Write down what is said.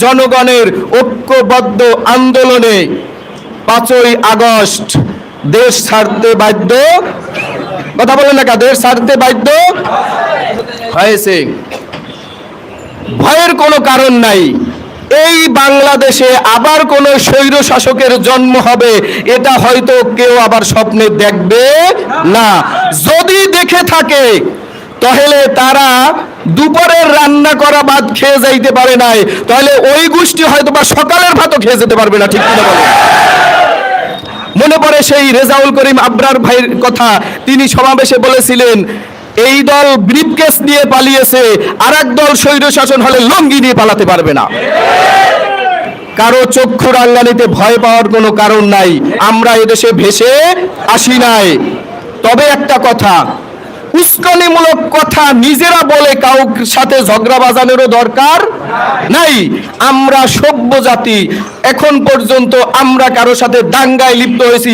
জনগণের ঐক্যবদ্ধ আন্দোলনে পাঁচই আগস্ট দেশ ছাড়তে বাধ্য। কথা বলেন না দেশ ছাড়তে বাধ্য? হয়েছে। ভয়ের কোনো কারণ নাই। এই বাংলাদেশে আবার কোন স্বৈর শাসকের জন্ম হবে, এটা হয়তো কেউ আবার স্বপ্নে দেখবে না। যদি দেখে থাকে, তাহলে তারা দুপুরের রান্না করা ভাত খেয়ে যাইতে পারে নাই। তাহলে ওই গোষ্ঠী হয়তো বা সকালের ভাতও খেয়ে যেতে পারবে না, ঠিক কিনা বলো? মনে পড়ে সেই রেজাউল করিম আবরার ভাইয়ের কথা, তিনি সমাবেশে বলেছিলেন, এই দল ব্রিফকেস নিয়ে পালিয়েছে আর দল স্বৈর শাসন হলে লঙ্গি নিয়ে পালাতে পারবে না। কারও চক্ষু রাঙ্গানিতে ভয় পাওয়ার কোনো কারণ নাই, আমরা এদেশে ভেসে আসি নাই। তবে একটা কথা উস্কানিমূলক কথা নিজেরা বলে কাউ সাথে ঝগড়া বাজানোরও দরকার নাই। আমরা সভ্য জাতি, এখন পর্যন্ত আমরা কারও সাথে দাঙ্গায় লিপ্ত হয়েছি।